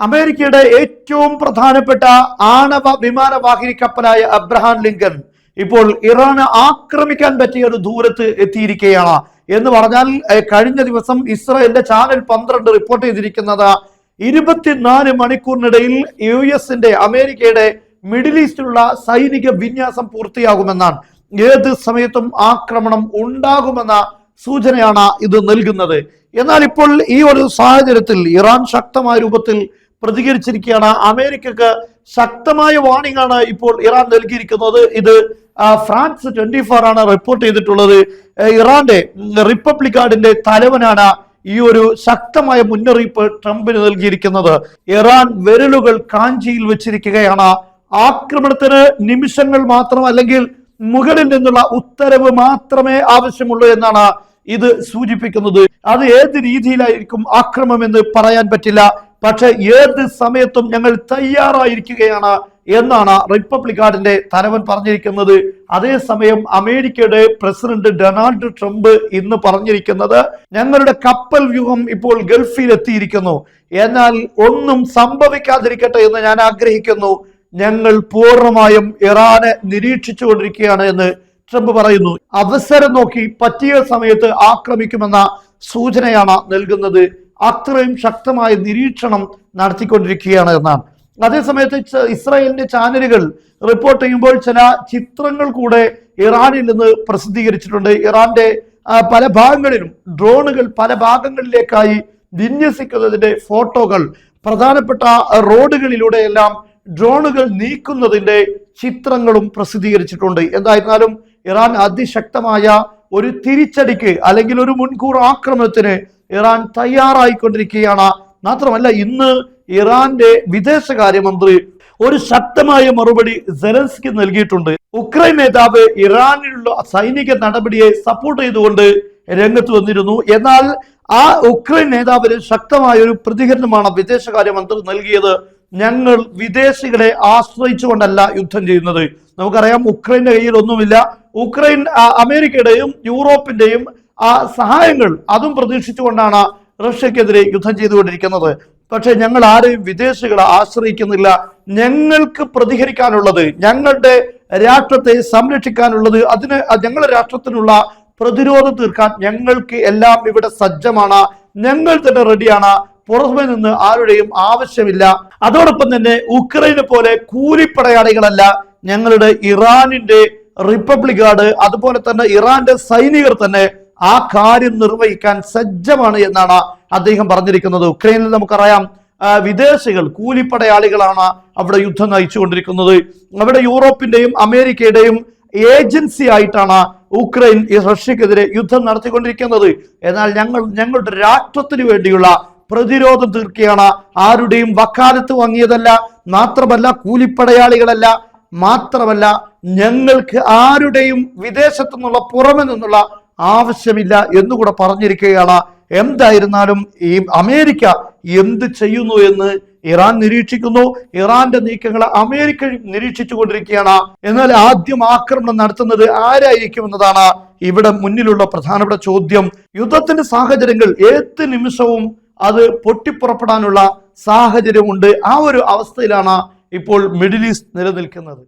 അമേരിക്കയുടെ ഏറ്റവും പ്രധാനപ്പെട്ട ആണവ വിമാനവാഹിനി കപ്പലായ അബ്രഹാം ലിങ്കൻ ഇപ്പോൾ ഇറാന് ആക്രമിക്കാൻ പറ്റിയ ഒരു ദൂരത്ത് എത്തിയിരിക്കുകയാണ്. എന്ന് പറഞ്ഞാൽ കഴിഞ്ഞ ദിവസം ഇസ്രായേലിന്റെ ചാനൽ പന്ത്രണ്ട് റിപ്പോർട്ട് ചെയ്തിരിക്കുന്നത് ഇരുപത്തിനാല് മണിക്കൂറിനിടയിൽ യു എസിന്റെ അമേരിക്കയുടെ മിഡിൽ ഈസ്റ്റിലുള്ള സൈനിക വിന്യാസം പൂർത്തിയാകുമെന്നാണ്. ഏത് സമയത്തും ആക്രമണം ഉണ്ടാകുമെന്ന സൂചനയാണ് ഇത് നൽകുന്നത്. എന്നാൽ ഇപ്പോൾ ഈ ഒരു സാഹചര്യത്തിൽ ഇറാൻ ശക്തമായ രൂപത്തിൽ പ്രതികരിച്ചിരിക്കുകയാണ്. അമേരിക്കക്ക് ശക്തമായ വാണിംഗ് ആണ് ഇപ്പോൾ ഇറാൻ നൽകിയിരിക്കുന്നത്. ഇത് ഫ്രാൻസ് ട്വന്റി ഫോർ ആണ് റിപ്പോർട്ട് ചെയ്തിട്ടുള്ളത്. ഇറാന്റെ റിപ്പബ്ലിക് ഗാർഡിന്റെ തലവനാണ് ഈ ഒരു ശക്തമായ മുന്നറിയിപ്പ് ട്രംപിന് നൽകിയിരിക്കുന്നത്. ഇറാൻ വിരലുകൾ കാഞ്ചിയിൽ വെച്ചിരിക്കുകയാണ്. ആക്രമണത്തിന് നിമിഷങ്ങൾ മാത്രം അല്ലെങ്കിൽ മുകളിൽ നിന്നുള്ള ഉത്തരവ് മാത്രമേ ആവശ്യമുള്ളൂ എന്നാണ് ഇത് സൂചിപ്പിക്കുന്നത്. അത് ഏത് രീതിയിലായിരിക്കും ആക്രമം എന്ന് പറയാൻ പറ്റില്ല. പക്ഷെ ഏത് സമയത്തും ഞങ്ങൾ തയ്യാറായിരിക്കുകയാണ് എന്നാണ് റിപ്പബ്ലിക് ഗാർഡിന്റെ തലവൻ പറഞ്ഞിരിക്കുന്നത്. അതേസമയം അമേരിക്കയുടെ പ്രസിഡന്റ് ഡൊണാൾഡ് ട്രംപ് ഇന്ന് പറഞ്ഞിരിക്കുന്നത് ഞങ്ങളുടെ കപ്പൽ വ്യൂഹം ഇപ്പോൾ ഗൾഫിൽ എത്തിയിരിക്കുന്നു എന്നാൽ ഒന്നും സംഭവിക്കാതിരിക്കട്ടെ എന്ന് ഞാൻ ആഗ്രഹിക്കുന്നു. ഞങ്ങൾ പൂർണമായും ഇറാനെ നിരീക്ഷിച്ചു കൊണ്ടിരിക്കുകയാണ് എന്ന് ട്രംപ് പറയുന്നു. അവസരം നോക്കി പറ്റിയ സമയത്ത് ആക്രമിക്കുമെന്ന സൂചനയാണ് നൽകുന്നത്. അത്രയും ശക്തമായ നിരീക്ഷണം നടത്തിക്കൊണ്ടിരിക്കുകയാണ് എന്നാണ്. അതേസമയത്ത് ഇസ്രായേലിന്റെ ചാനലുകൾ റിപ്പോർട്ട് ചെയ്യുമ്പോൾ ചില ചിത്രങ്ങൾ കൂടെ ഇറാനിൽ നിന്ന് പ്രസിദ്ധീകരിച്ചിട്ടുണ്ട്. ഇറാന്റെ പല ഭാഗങ്ങളിലും ഡ്രോണുകൾ പല ഭാഗങ്ങളിലേക്കായി വിന്യസിക്കുന്നതിന്റെ ഫോട്ടോകൾ പ്രധാനപ്പെട്ട റോഡുകളിലൂടെ എല്ലാം ഡ്രോണുകൾ നീക്കുന്നതിന്റെ ചിത്രങ്ങളും പ്രസിദ്ധീകരിച്ചിട്ടുണ്ട്. എന്തായിരുന്നാലും ഇറാൻ അതിശക്തമായ ഒരു തിരിച്ചടിക്ക് അല്ലെങ്കിൽ ഒരു മുൻകൂർ ആക്രമണത്തിന് ഇറാൻ തയ്യാറായിക്കൊണ്ടിരിക്കുകയാണ്. മാത്രമല്ല ഇന്ന് ഇറാന്റെ വിദേശകാര്യമന്ത്രി ഒരു ശക്തമായ മറുപടി സെലൻസ്കി നൽകിയിട്ടുണ്ട്. ഉക്രൈൻ നേതാവ് ഇറാനിലുള്ള സൈനിക നടപടിയെ സപ്പോർട്ട് ചെയ്തുകൊണ്ട് രംഗത്ത് വന്നിരുന്നു. എന്നാൽ ആ ഉക്രൈൻ നേതാവിന് ശക്തമായ ഒരു പ്രതികരണമാണ് വിദേശകാര്യമന്ത്രി നൽകിയത്. ഞങ്ങൾ വിദേശികളെ ആശ്രയിച്ചുകൊണ്ടല്ല യുദ്ധം ചെയ്യുന്നത്. നമുക്കറിയാം ഉക്രൈന്റെ കയ്യിൽ ഒന്നുമില്ല. ഉക്രൈൻ അമേരിക്കയുടെയും യൂറോപ്പിന്റെയും ആ സഹായങ്ങൾ അതും പ്രതീക്ഷിച്ചുകൊണ്ടാണ് റഷ്യക്കെതിരെ യുദ്ധം ചെയ്തുകൊണ്ടിരിക്കുന്നത്. പക്ഷേ ഞങ്ങൾ ആരെയും വിദേശികളെ ആശ്രയിക്കുന്നില്ല. ഞങ്ങൾക്ക് പ്രതികരിക്കാനുള്ളത് ഞങ്ങളുടെ രാഷ്ട്രത്തെ സംരക്ഷിക്കാനുള്ളത് അതിന് ഞങ്ങളുടെ രാഷ്ട്രത്തിനുള്ള പ്രതിരോധം തീർക്കാൻ ഞങ്ങൾക്ക് എല്ലാം ഇവിടെ സജ്ജമാണ്. ഞങ്ങൾ തന്നെ റെഡിയാണ്. പുറമെ നിന്ന് ആരുടെയും ആവശ്യമില്ല. അതോടൊപ്പം തന്നെ ഉക്രൈനെ പോലെ കൂലിപ്പടയാളികളല്ല ഞങ്ങളുടെ ഇറാനിന്റെ റിപ്പബ്ലിക് ഗാർഡ് അതുപോലെ തന്നെ ഇറാന്റെ സൈനികർ തന്നെ ആ കാര്യം നിർവഹിക്കാൻ സജ്ജമാണ് എന്നാണ് അദ്ദേഹം പറഞ്ഞിരിക്കുന്നത്. ഉക്രൈനിൽ നമുക്കറിയാം വിദേശികൾ കൂലിപ്പടയാളികളാണ് അവിടെ യുദ്ധം നയിച്ചുകൊണ്ടിരിക്കുന്നത്. അവിടെ യൂറോപ്പിന്റെയും അമേരിക്കയുടെയും ഏജൻസി ആയിട്ടാണ് ഉക്രൈൻ റഷ്യക്കെതിരെ യുദ്ധം നടത്തിക്കൊണ്ടിരിക്കുന്നത്. എന്നാൽ ഞങ്ങൾ ഞങ്ങളുടെ രാഷ്ട്രത്തിന് വേണ്ടിയുള്ള പ്രതിരോധം തീർക്കുകയാണ്. ആരുടെയും വക്കാലത്ത് വാങ്ങിയതല്ല മാത്രമല്ല കൂലിപ്പടയാളികളല്ല മാത്രമല്ല ഞങ്ങൾക്ക് ആരുടെയും വിദേശത്തു നിന്നുള്ള പുറമെ നിന്നുള്ള ആവശ്യമില്ല എന്നുകൂടെ പറഞ്ഞിരിക്കുകയാണ്. എന്തായിരുന്നാലും ഈ അമേരിക്ക എന്ത് ചെയ്യുന്നു എന്ന് ഇറാൻ നിരീക്ഷിക്കുന്നു. ഇറാന്റെ നീക്കങ്ങൾ അമേരിക്ക നിരീക്ഷിച്ചു കൊണ്ടിരിക്കുകയാണ്. എന്നാൽ ആദ്യം ആക്രമണം നടത്തുന്നത് ആരായിരിക്കും എന്നതാണ് ഇവിടെ മുന്നിലുള്ള പ്രധാനപ്പെട്ട ചോദ്യം. യുദ്ധത്തിന്റെ സാഹചര്യങ്ങൾ ഏത് നിമിഷവും അത് പൊട്ടിപ്പുറപ്പെടാനുള്ള സാഹചര്യമുണ്ട്. ആ ഒരു അവസ്ഥയിലാണ് ഇപ്പോൾ മിഡിൽ ഈസ്റ്റ് നിലനിൽക്കുന്നത്.